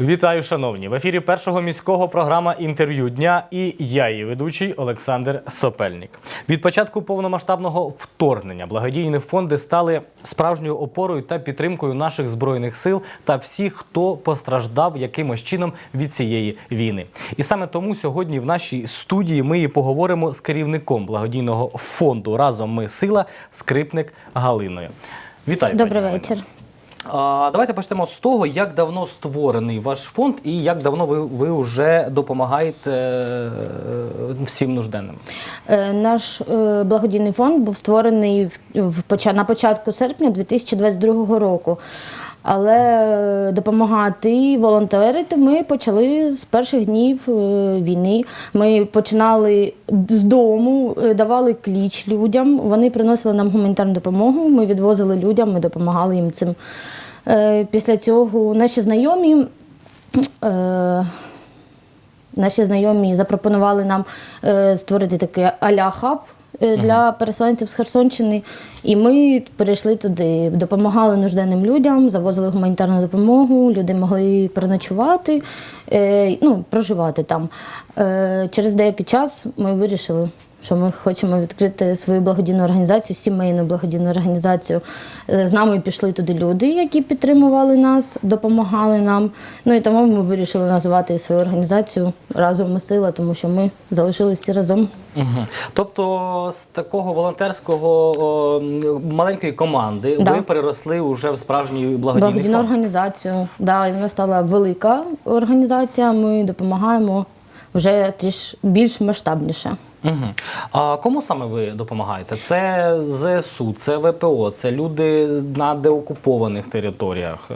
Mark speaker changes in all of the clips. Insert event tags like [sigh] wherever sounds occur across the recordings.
Speaker 1: Вітаю, шановні! В ефірі першого міського програма інтерв'ю дня і я, її ведучий Олександр Сопельник. Від початку повномасштабного вторгнення благодійні фонди стали справжньою опорою та підтримкою наших збройних сил та всіх, хто постраждав якимось чином від цієї війни. І саме тому сьогодні в нашій студії ми і поговоримо з керівником благодійного фонду Разом ми сила скрипник Галиною. Вітаю,
Speaker 2: Добрий
Speaker 1: Галино.
Speaker 2: вечір.
Speaker 1: Давайте почнемо з того, як давно створений ваш фонд і як давно ви, ви вже допомагаєте е, всім нужденним.
Speaker 2: Е, Наш е, благодійний фонд був створений в- на початку серпня 2022 року. Але допомагати волонтерити ми почали з перших днів війни. Ми починали з дому, давали кліч людям. Вони приносили нам гуманітарну допомогу. Ми відвозили людям, ми допомагали їм цим. Е, Після цього наші знайомі. е, Наші знайомі запропонували нам е, створити такий а-ля хаб е, для переселенців з Херсонщини. І ми перейшли туди, допомагали нужденним людям, завозили гуманітарну допомогу, люди могли переночувати, ну, проживати там. Через деякий час ми вирішили, що ми хочемо відкрити свою благодійну організацію, сімейну благодійну організацію. Е, З нами пішли туди люди, які підтримували нас, допомагали нам. Ну і тому ми вирішили назвати свою організацію Разом ми сила, тому що ми залишилися разом.
Speaker 1: Угу. Тобто з такого волонтерського о, маленької команди
Speaker 2: Да.
Speaker 1: ви переросли вже в благодійний
Speaker 2: Благодійну
Speaker 1: фонд.
Speaker 2: організацію. Да, і вона стала велика організація. Ми допомагаємо вже тріш більш масштабніше.
Speaker 1: Угу. А кому саме ви допомагаєте? Це ЗСУ, це ВПО, це люди на деокупованих територіях,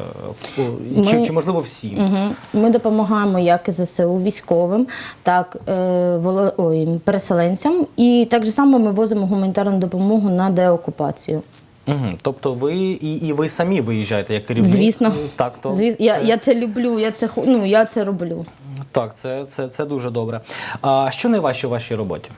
Speaker 1: Е, чи,
Speaker 2: Ми-
Speaker 1: чи можливо всі?
Speaker 2: Угу. Ми допомагаємо як і ЗСУ військовим, так е, воло- ой, переселенцям. І так же само ми возимо гуманітарну допомогу на деокупацію.
Speaker 1: Угу. Тобто ви і, і ви самі виїжджаєте як керівник?
Speaker 2: Звісно.
Speaker 1: Так, то
Speaker 2: Звіс... Я,
Speaker 1: це-
Speaker 2: я це люблю, я це ну, я це роблю.
Speaker 1: Так, це, це, це дуже добре. А що найважче у вашій роботі?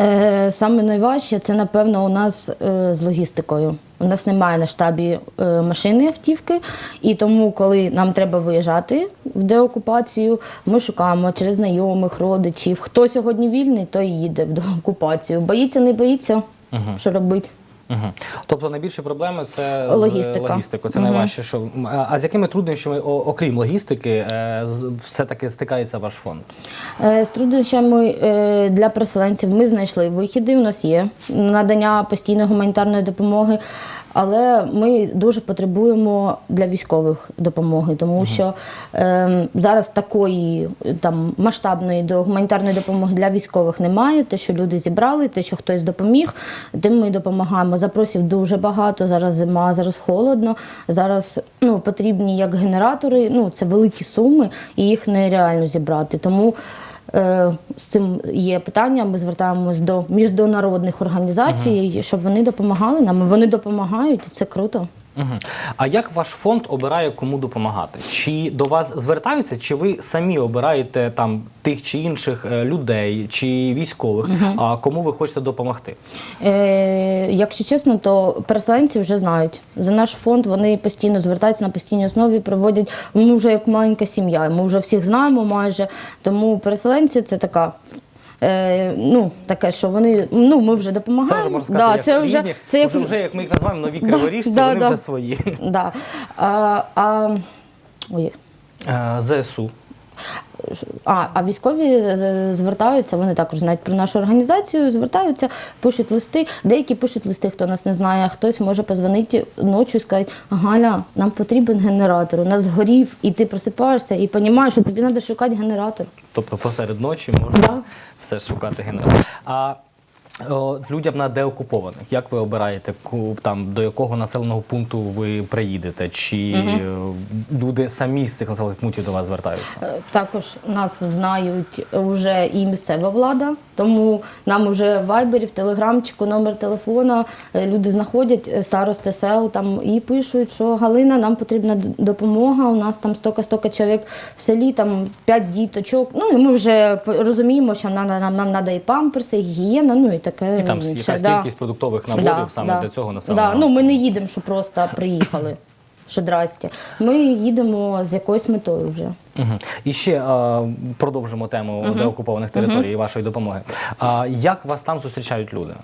Speaker 2: Е, саме найважче це, напевно, у нас е, з логістикою. У нас немає на штабі е, машини автівки, і тому, коли нам треба виїжджати в деокупацію, ми шукаємо через знайомих, родичів. Хто сьогодні вільний, той їде в деокупацію. Боїться, не боїться, що робити.
Speaker 1: Угу. Тобто найбільші проблеми це
Speaker 2: Логістика.
Speaker 1: логістикою. Це
Speaker 2: Мгм.
Speaker 1: найважче. Що а з якими труднощами, окрім логістики, е, все-таки стикається ваш фонд?
Speaker 2: Е, З труднощами е, для переселенців ми знайшли вихіди. У нас є надання постійної гуманітарної допомоги, але ми дуже потребуємо для військових допомоги, тому що е, зараз такої там масштабної до гуманітарної допомоги для військових немає. Те, що люди зібрали, те, що хтось допоміг, тим ми допомагаємо. Запросів дуже багато. Зараз зима, зараз холодно. Зараз ну потрібні як генератори. Ну це великі суми, і їх нереально зібрати. Тому е, з цим є питання. Ми звертаємось до міжнародних організацій, щоб вони допомагали нам. Вони допомагають, і це круто.
Speaker 1: Угу. А як ваш фонд обирає кому допомагати? Чи до вас звертаються, чи ви самі обираєте там тих чи інших е, людей чи військових, а кому ви хочете допомогти?
Speaker 2: Е, якщо чесно, то переселенці вже знають. За наш фонд вони постійно звертаються на постійній основі, проводять. Ми вже як маленька сім'я. Ми вже всіх знаємо майже. Тому переселенці це така. Е, ну, таке, що вони ну ми вже
Speaker 1: Це
Speaker 2: допомагаємо.
Speaker 1: вже можна сказати,
Speaker 2: да,
Speaker 1: як
Speaker 2: це вже це як
Speaker 1: вже, як ми їх називаємо нові криворіжці,
Speaker 2: да,
Speaker 1: вони
Speaker 2: да.
Speaker 1: вже свої.
Speaker 2: да. А, а, ой,
Speaker 1: Е, ЗСУ.
Speaker 2: А, а військові е, звертаються, вони також знають про нашу організацію, звертаються, пишуть листи. Деякі пишуть листи, хто нас не знає, а хтось може позвонити ночі і сказати, Галя, нам потрібен генератор, у нас згорів, і ти просипаєшся і розумієш, що тобі треба шукати генератор.
Speaker 1: Тобто посеред ночі можна
Speaker 2: Да.
Speaker 1: все ж шукати генератор. А людям на деокупованих, як ви обираєте, там, до якого населеного пункту ви приїдете? Чи е, люди самі з цих населених пунктів до вас звертаються?
Speaker 2: Е, Також нас знають вже і місцева влада, тому нам вже в вайбері, в телеграмчику, номер телефона е, люди знаходять старости сел там і пишуть, що Галина, нам потрібна допомога. У нас там стока-стока чоловік в селі, там п'ять діточок. Ну і ми вже розуміємо, що нам нам, нам треба і памперси, і гігієна, ну і таке.
Speaker 1: І там
Speaker 2: інше.
Speaker 1: якась
Speaker 2: Да.
Speaker 1: кількість продуктових наборів саме для цього населення.
Speaker 2: Да. Ну ми не їдемо, що просто приїхали. що здрасте. Ми їдемо з якоюсь метою вже.
Speaker 1: Угу. І ще е, продовжимо тему деокупованих територій і вашої допомоги. А як вас там зустрічають люди?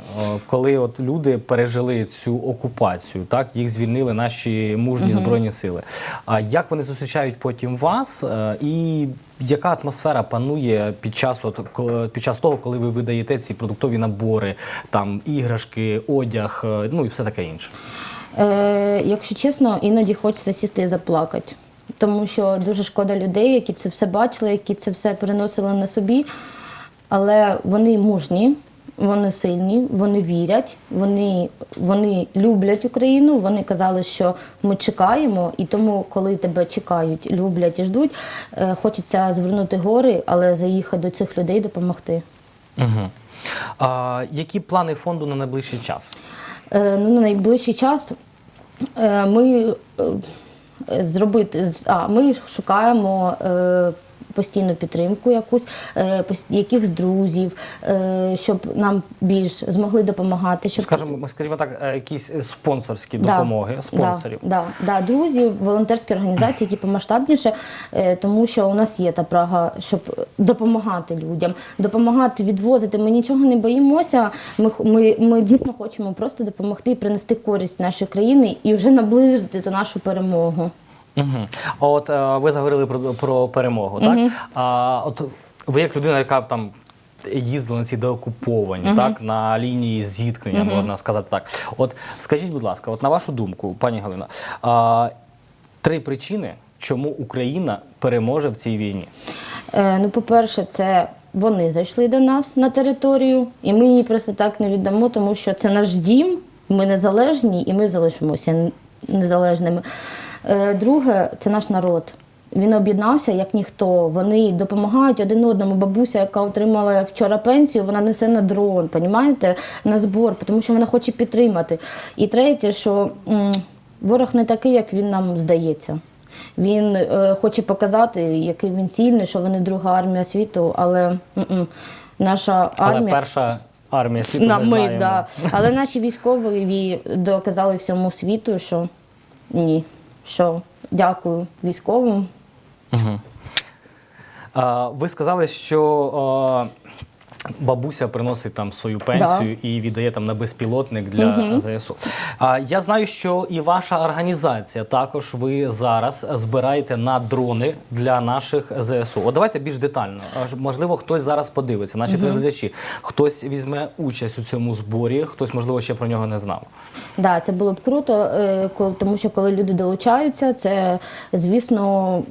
Speaker 1: Коли от люди пережили цю окупацію, так їх звільнили наші мужні збройні сили. А як вони зустрічають потім вас? Е, і яка атмосфера панує під час, от, під час того, коли ви видаєте ці продуктові набори, там іграшки, одяг, е, ну і все таке інше?
Speaker 2: Е, якщо чесно, іноді хочеться сісти і заплакати. Тому що дуже шкода людей, які це все бачили, які це все переносили на собі. Але вони мужні, вони сильні, вони вірять, вони, вони люблять Україну. Вони казали, що ми чекаємо, і тому, коли тебе чекають, люблять і ждуть, е, хочеться звернути гори, але заїхати до цих людей допомогти.
Speaker 1: Угу. А, які плани фонду на найближчий час?
Speaker 2: Е, ну, на найближчий час е, ми е, зробити а, ми шукаємо е, постійну підтримку якусь, е, якихось друзів, е, щоб нам більш змогли допомагати. Щоб
Speaker 1: Скажімо, скажімо так, е, якісь спонсорські
Speaker 2: Да,
Speaker 1: допомоги, спонсорів.
Speaker 2: Да, да, да, друзі, волонтерські організації, які помасштабніше, тому що у нас є та прага, щоб допомагати людям, допомагати відвозити. Ми нічого не боїмося. Ми, ми, ми дійсно хочемо просто допомогти і принести користь нашої країни і вже наближити до нашу перемогу.
Speaker 1: Угу. От е, ви заговорили про, про перемогу, так? А от ви як людина, яка там їздила на ці деокуповані, так, на лінії зіткнення, можна сказати так. От скажіть, будь ласка, от на вашу думку, пані Галина, а, три причини, чому Україна переможе в цій війні?
Speaker 2: Е, ну, по-перше, це вони зайшли до нас на територію, і ми її просто так не віддамо, тому що це наш дім, ми незалежні і ми залишимося незалежними. Е, друге, це наш народ. Він об'єднався як ніхто. Вони допомагають один одному. Бабуся, яка отримала вчора пенсію, вона несе на дрон, понімаєте, на збор, тому що вона хоче підтримати. І третє, що м, ворог не такий, як він нам здається. Він е, хоче показати, який він сильний, що вони друга армія світу, але м-м, наша
Speaker 1: Але
Speaker 2: армія.
Speaker 1: перша армія світу
Speaker 2: На,
Speaker 1: ми, знаємо.
Speaker 2: да. Але наші військові доказали всьому світу, що ні. Що дякую військовим.
Speaker 1: Угу. Ви сказали, що бабуся приносить там свою пенсію і віддає там на безпілотник для ЗСУ. А, я знаю, що і ваша організація також ви зараз збираєте на дрони для наших ЗСУ. От давайте більш детально. Можливо, хтось зараз подивиться, наші телеглядачі, хтось візьме участь у цьому зборі, хтось, можливо, ще про нього не знав.
Speaker 2: Да, це було б круто, е, тому що коли люди долучаються, це звісно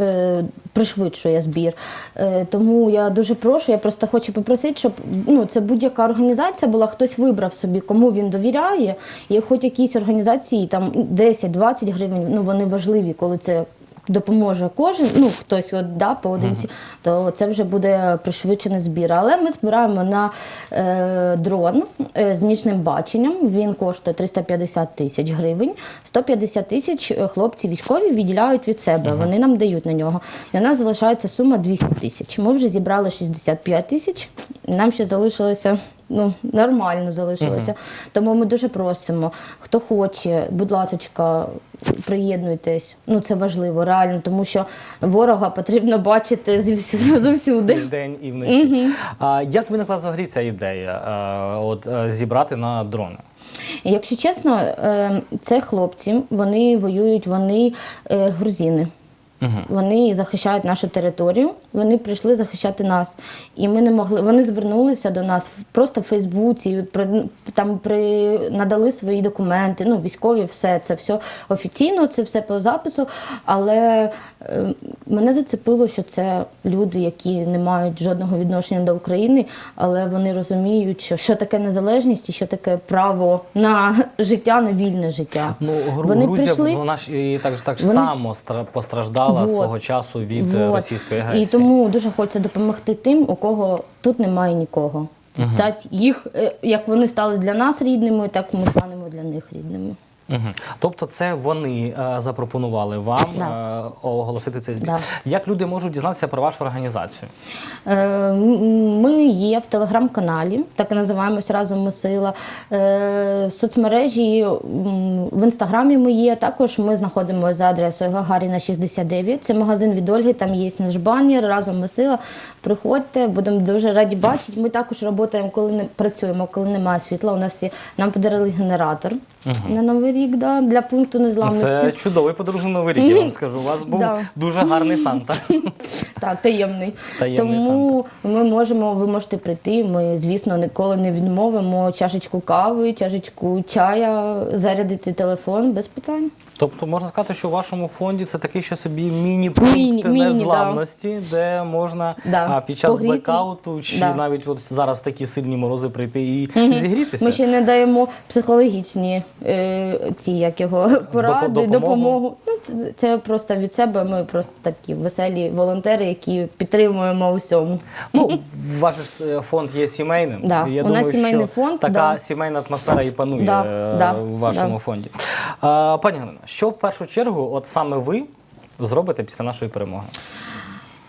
Speaker 2: е, пришвидшує збір. Е, Тому я дуже прошу, я просто хочу попросити, щоб ну це будь-яка організація була, хтось вибрав собі, кому він довіряє, і хоч якісь організації там 10-20 гривень, ну вони важливі, коли це. Допоможе кожен, ну хтось от да поодинці, то це вже буде пришвидшений збір. Але ми збираємо на е, дрон е, з нічним баченням. Він коштує 350 тисяч гривень. 150 тисяч е, хлопці військові відділяють від себе. Вони нам дають на нього. І у нас залишається сума 200 тисяч. Ми вже зібрали 65 тисяч. Нам ще залишилося. Ну, нормально залишилося. Тому ми дуже просимо, хто хоче, будь ласка, приєднуйтесь. Ну, це важливо, реально, тому що ворога потрібно бачити зівсю- [laughs] зовсюди.
Speaker 1: І вночі. А як виникла взагалі ця ідея? е, От е, зібрати на дрони?
Speaker 2: Якщо чесно, е, це хлопці, вони воюють, вони е, грузини. Вони захищають нашу територію, вони прийшли захищати нас. І ми не могли. Вони звернулися до нас просто в Фейсбуці, при, там при надали свої документи. Ну, військові, все це все офіційно, це все по запису. Але е, мене зацепило, що це люди, які не мають жодного відношення до України, але вони розуміють, що, що таке незалежність і що таке право на життя, на вільне життя.
Speaker 1: Ну, Гру-
Speaker 2: Вони
Speaker 1: Грузія
Speaker 2: прийшли-
Speaker 1: вона ж і так, так
Speaker 2: Вони-
Speaker 1: само стра- постраждала
Speaker 2: Вот.
Speaker 1: свого часу від е,
Speaker 2: Вот.
Speaker 1: російської агресії.
Speaker 2: І тому дуже хочеться допомогти тим, у кого тут немає нікого. Стать їх, е, як вони стали для нас рідними, так ми станемо для них рідними.
Speaker 1: Угу. Тобто, це вони е, запропонували вам
Speaker 2: Да.
Speaker 1: е, оголосити цей збір.
Speaker 2: Да.
Speaker 1: Як люди можуть дізнатися про вашу організацію?
Speaker 2: Е, Ми є в телеграм-каналі, так і називаємося разом ми сила. Е, В соцмережі в інстаграмі ми є. Також ми знаходимося за адресою Гагаріна 69. Це магазин від Ольги, там є наш банір, разом ми сила. Приходьте, будемо дуже раді бачити. Ми також працюємо, коли не працюємо, коли немає світла. У нас є нам подарили генератор на новий рік да, для пункту незламності.
Speaker 1: Це чудовий подорож новий рік, я вам скажу. У вас був
Speaker 2: Да.
Speaker 1: дуже гарний Санта. [laughs]
Speaker 2: Так, таємний.
Speaker 1: Таємний
Speaker 2: Тому ми можемо, ви можете прийти. Ми, звісно, ніколи не відмовимо чашечку кави, чашечку чая, зарядити телефон без питань.
Speaker 1: Тобто можна сказати, що у вашому фонді це такий ще собі міні-пункт
Speaker 2: Міні- міні, да.
Speaker 1: незламності, де можна
Speaker 2: Да.
Speaker 1: а, під час
Speaker 2: Погріти.
Speaker 1: блекауту чи
Speaker 2: Да.
Speaker 1: навіть от зараз в такі сильні морози прийти і зігрітися.
Speaker 2: Ми ще не даємо психологічні ці як його [laughs] поради,
Speaker 1: допомогу.
Speaker 2: допомогу. Ну, це, це просто від себе. Ми просто такі веселі волонтери, які підтримуємо у всьому.
Speaker 1: Ну, ваш е, фонд є сімейним.
Speaker 2: Да,
Speaker 1: Я
Speaker 2: у нас
Speaker 1: думаю,
Speaker 2: сімейний
Speaker 1: що
Speaker 2: фонд,
Speaker 1: така
Speaker 2: да.
Speaker 1: сімейна атмосфера і панує
Speaker 2: Да,
Speaker 1: е,
Speaker 2: да,
Speaker 1: в вашому
Speaker 2: да.
Speaker 1: фонді. А, пані Галина, що в першу чергу, от саме ви зробите після нашої перемоги?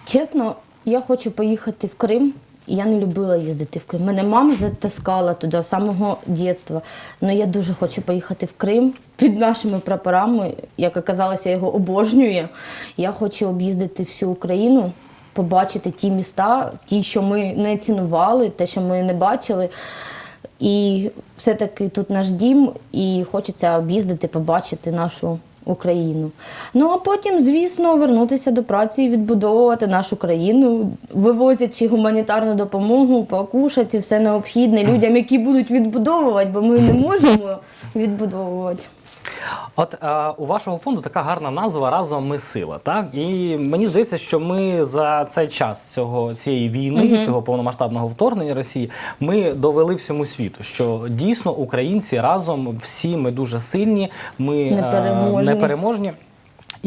Speaker 2: Чесно, я хочу поїхати в Крим. Я не любила їздити в Крим. Мене мама затаскала туди з самого дитинства. Але я дуже хочу поїхати в Крим під нашими прапорами. Як оказалося, я його обожнюю. Я хочу об'їздити всю Україну, побачити ті міста, ті, що ми не цінували, те, що ми не бачили. І все-таки тут наш дім, і хочеться об'їздити, побачити нашу Україну. Ну а потім, звісно, вернутися до праці і відбудовувати нашу країну, вивозячи гуманітарну допомогу, покушати все необхідне [laughs] людям, які будуть відбудовувати, бо ми не можемо відбудовувати.
Speaker 1: От е, у вашого фонду така гарна назва Разом ми сила. Так і мені здається, що ми за цей час цього цієї війни, цього повномасштабного вторгнення Росії, ми довели всьому світу, що дійсно українці разом всі ми дуже сильні, ми е,
Speaker 2: Непереможні.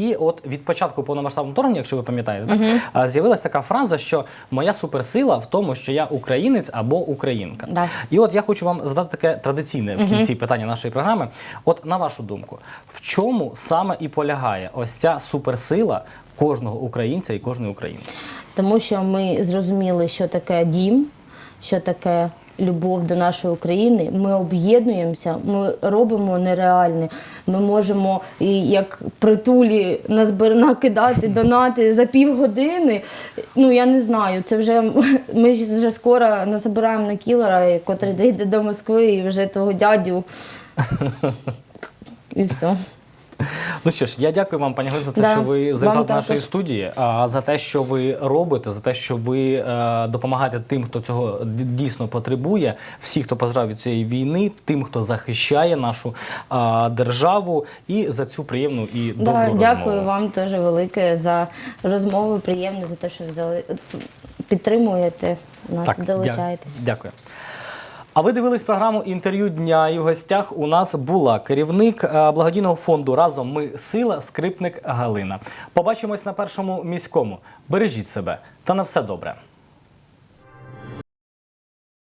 Speaker 1: І от від початку повномасштабного вторгнення, якщо ви пам'ятаєте, так, а, з'явилась така фраза, що моя суперсила в тому, що я українець або українка.
Speaker 2: Да.
Speaker 1: І от я хочу вам задати таке традиційне в кінці питання нашої програми. От на вашу думку, в чому саме і полягає ось ця суперсила кожного українця і кожної українки?
Speaker 2: Тому що ми зрозуміли, що таке дім, що таке любов до нашої України. Ми об'єднуємося, ми робимо нереальне. Ми можемо як притулі накидати [laughs] донати за півгодини. Ну я не знаю. Це вже ми вже скоро назбираємо на кілера, котрий дійде до Москви, і вже того дядю. [laughs] І все.
Speaker 1: Ну що ж, я дякую вам, пані Галина, за те,
Speaker 2: Да,
Speaker 1: що ви завітали до нашої студії, а, за те, що ви робите, за те, що ви е, допомагаєте тим, хто цього дійсно потребує, всі, хто поздравив від цієї війни, тим, хто захищає нашу а, державу, і за цю приємну і добру
Speaker 2: Да,
Speaker 1: розмову.
Speaker 2: дякую вам дуже велике за розмову. Приємно за те, що взяли підтримуєте нас, долучаєтесь.
Speaker 1: дя- Дякую. А ви дивились програму інтерв'ю дня, і в гостях у нас була керівник е, благодійного фонду Разом ми сила, скрипник Галина. Побачимось на першому міському. Бережіть себе та на все добре.